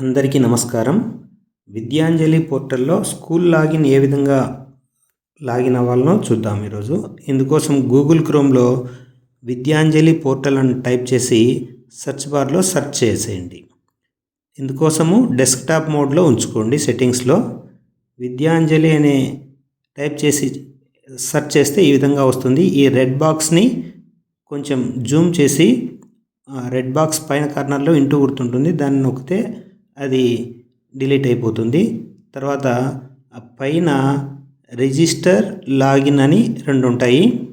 అందరికీ నమస్కారం. విద్యాంజలి పోర్టల్లో స్కూల్ లాగిన్ ఏ విధంగా లాగిన్ అవ్వాలనో చూద్దాం ఈరోజు. ఇందుకోసం గూగుల్ క్రోమ్లో విద్యాంజలి పోర్టల్ అని టైప్ చేసి సెర్చ్ బార్లో సెర్చ్ చేసేయండి. ఇందుకోసము డెస్క్టాప్ మోడ్లో ఉంచుకోండి సెట్టింగ్స్లో. విద్యాంజలి అనే టైప్ చేసి సెర్చ్ చేస్తే ఈ విధంగా వస్తుంది. ఈ రెడ్ బాక్స్ని కొంచెం జూమ్ చేసి ఆ రెడ్ బాక్స్ పైన కార్నర్లో ఇంటూ గుర్తుంటుంది. దాన్ని నొక్కితే అది డిలీట్ అయిపోతుంది. తర్వాత ఆ పైన రిజిస్టర్ లాగిన్ అని రెండు ఉంటాయి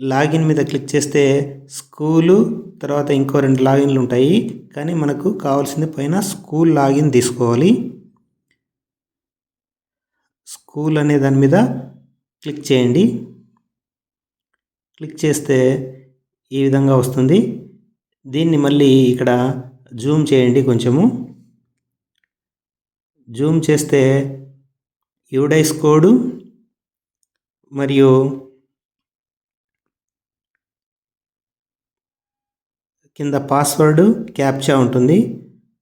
లాగిన్ మీద క్లిక్ చేస్తే స్కూలు తర్వాత ఇంకో రెండు లాగిన్లు ఉంటాయి కానీ మనకు కావాల్సింది పైన స్కూల్ లాగిన్ తీసుకోవాలి. స్కూల్ అనే దాని మీద క్లిక్ చేయండి. క్లిక్ చేస్తే ఈ విధంగా వస్తుంది. దీన్ని మళ్ళీ ఇక్కడ జూమ్ చేయండి కొంచెము. జూమ్ చేస్తే యూడైస్ కోడ్ మరియు కింద పాస్వర్డ్ క్యాప్చా ఉంటుంది.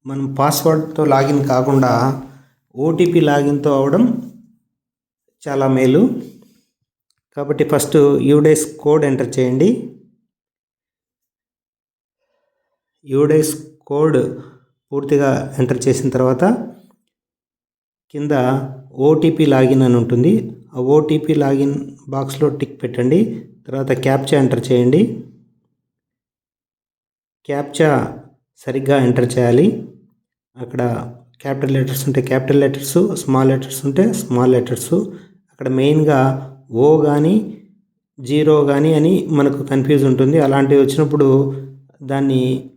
మనం పాస్వర్డ్తో లాగిన్ కాకుండా ఓటీపీ లాగిన్తో అవడం చాలా మేలు. కాబట్టి ఫస్ట్ యూడైస్ కోడ్ ఎంటర్ చేయండి. యూడైస్ కోడ్ పూర్తిగా ఎంటర్ చేసిన తర్వాత కింద ఓటీపీ లాగిన్ అని ఉంటుంది. ఆ ఓటీపీ లాగిన్ బాక్స్లో టిక్ పెట్టండి. తర్వాత క్యాప్చా ఎంటర్ చేయండి. క్యాప్చా సరిగ్గా ఎంటర్ చేయాలి. అక్కడ క్యాపిటల్ లెటర్స్ ఉంటే క్యాపిటల్ లెటర్స్ స్మాల్ లెటర్స్ ఉంటే స్మాల్ లెటర్స్. అక్కడ మెయిన్గా ఓ కానీ జీరో కానీ అని మనకు కన్ఫ్యూజ్ ఉంటుంది. అలాంటివి వచ్చినప్పుడు దాన్ని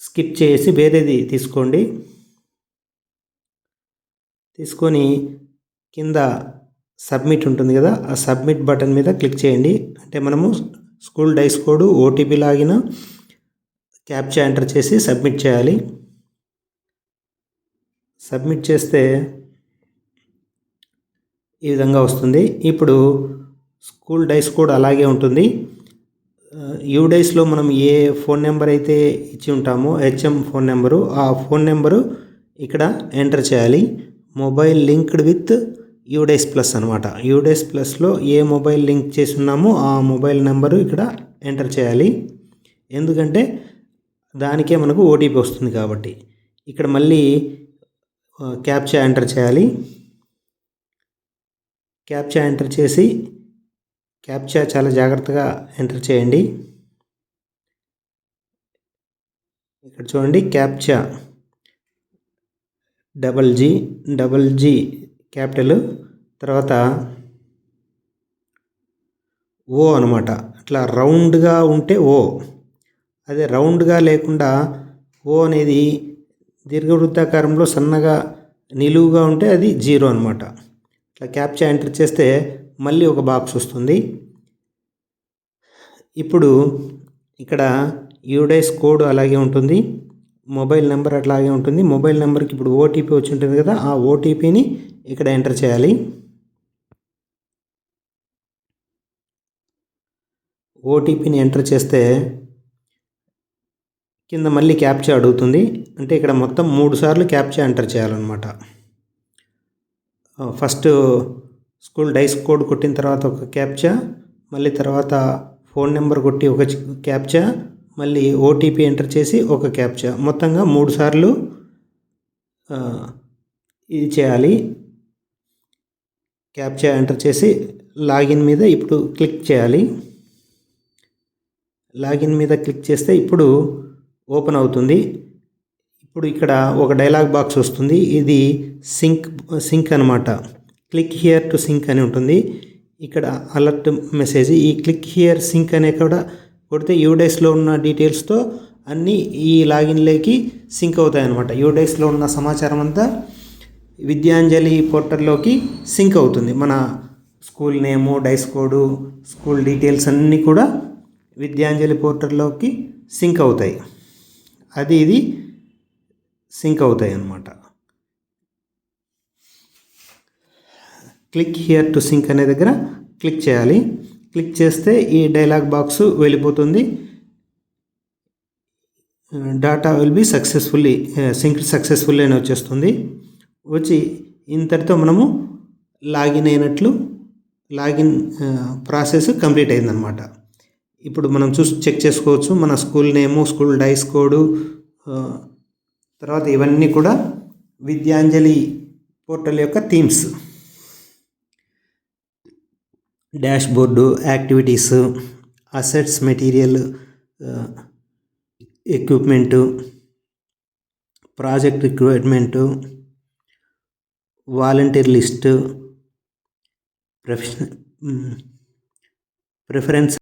స్కిప్ చేసి వేరేది తీసుకోండి. తీసుకొని కింద సబ్మిట్ ఉంటుంది కదా ఆ సబ్మిట్ బటన్ మీద క్లిక్ చేయండి. అంటే మనము స్కూల్ డైస్ కోడ్ ఓటీపీ లాగిన క్యాప్చా ఎంటర్ చేసి సబ్మిట్ చేయాలి. సబ్మిట్ చేస్తే ఈ విధంగా వస్తుంది. ఇప్పుడు స్కూల్ డైస్ కోడ్ అలాగే ఉంటుంది. యూడైస్లో మనం ఏ ఫోన్ నెంబర్ అయితే ఇచ్చి ఉంటామో హెచ్ఎం ఫోన్ నెంబరు ఆ ఫోన్ నెంబరు ఇక్కడ ఎంటర్ చేయాలి. Mobile linked with UDISE plus అనమాట యూడేస్ ప్లస్లో ఏ మొబైల్ లింక్ చేసి ఉన్నామో ఆ మొబైల్ నెంబరు ఇక్కడ ఎంటర్ చేయాలి. ఎందుకంటే దానికే మనకు ఓటీపీ వస్తుంది కాబట్టి. ఇక్కడ మళ్ళీ క్యాప్చా ఎంటర్ చేయాలి. క్యాప్చా ఎంటర్ చేసి క్యాప్చా చాలా జాగ్రత్తగా ఎంటర్ చేయండి. ఇక్కడ చూడండి captcha. Double G double G capital తర్వాత ఓ అనమాట. అట్లా రౌండ్గా ఉంటే ఓ. అదే రౌండ్గా లేకుండా ఓ అనేది దీర్ఘవృత్తాకారంలో సన్నగా నిలువుగా ఉంటే అది జీరో అనమాట. ఇట్లా క్యాప్చా ఎంటర్ చేస్తే మళ్ళీ ఒక బాక్స్ వస్తుంది. ఇప్పుడు ఇక్కడ యూడైస్ కోడ్ అలాగే ఉంటుంది. మొబైల్ నెంబర్ అట్లాగే ఉంటుంది. మొబైల్ నెంబర్కి ఇప్పుడు ఓటీపీ వచ్చి ఉంటుంది కదా ఆ ఓటీపీని ఇక్కడ ఎంటర్ చేయాలి. ఓటీపీని ఎంటర్ చేస్తే కింద మళ్ళీ క్యాప్చా అడుగుతుంది. అంటే ఇక్కడ మొత్తం మూడు సార్లు క్యాప్చా ఎంటర్ చేయాలన్నమాట. ఫస్ట్ స్కూల్ డైస్ కోడ్ కొట్టిన తర్వాత ఒక క్యాప్చా మళ్ళీ తర్వాత ఫోన్ నెంబర్ కొట్టి ఒక క్యాప్చా మళ్ళీ ఓటీపీ ఎంటర్ చేసి ఒక క్యాప్చా. మొత్తంగా మూడు సార్లు ఇది చేయాలి. క్యాప్చా ఎంటర్ చేసి లాగిన్ మీద ఇప్పుడు క్లిక్ చేయాలి. లాగిన్ మీద క్లిక్ చేస్తే ఇప్పుడు ఓపెన్ అవుతుంది. ఇప్పుడు ఇక్కడ ఒక డైలాగ్ బాక్స్ వస్తుంది. ఇది సింక్ సింక్ అనమాట క్లిక్ హియర్ టు సింక్ అని ఉంటుంది. ఇక్కడ అలర్ట్ మెసేజ్. ఈ క్లిక్ హియర్ సింక్ అనే కూడా కొడితే యూడైస్లో ఉన్న డీటెయిల్స్తో అన్నీ ఈ లాగిన్లోకి సింక్ అవుతాయి అన్నమాట యూడైస్లో ఉన్న సమాచారం అంతా విద్యాంజలి పోర్టల్లోకి సింక్ అవుతుంది. మన school name DISE code school details అన్నీ కూడా విద్యాంజలి పోర్టల్లోకి సింక్ అవుతాయి. అది ఇది సింక్ అవుతాయి అన్నమాట క్లిక్ హియర్ టు సింక్ అనే దగ్గర క్లిక్ చేయాలి. క్లిక్ చేస్తే ఈ డైలాగ్ బాక్స్ వెళ్ళిపోతుంది. Data will be successfully sync successfully అని వచ్చేస్తుంది. వచ్చి ఇంతటితో మనము లాగిన్ అయినట్లు లాగిన్ uh, ప్రాసెస్ కంప్లీట్ అయిందనమాట ఇప్పుడు మనం చూసి చెక్ చేసుకోవచ్చు. మన school name school DISE code uh, తర్వాత ఇవన్నీ కూడా విద్యాంజలి పోర్టల్ యొక్క themes. Board activities assets material equipment project recruitment volunteer list professional preference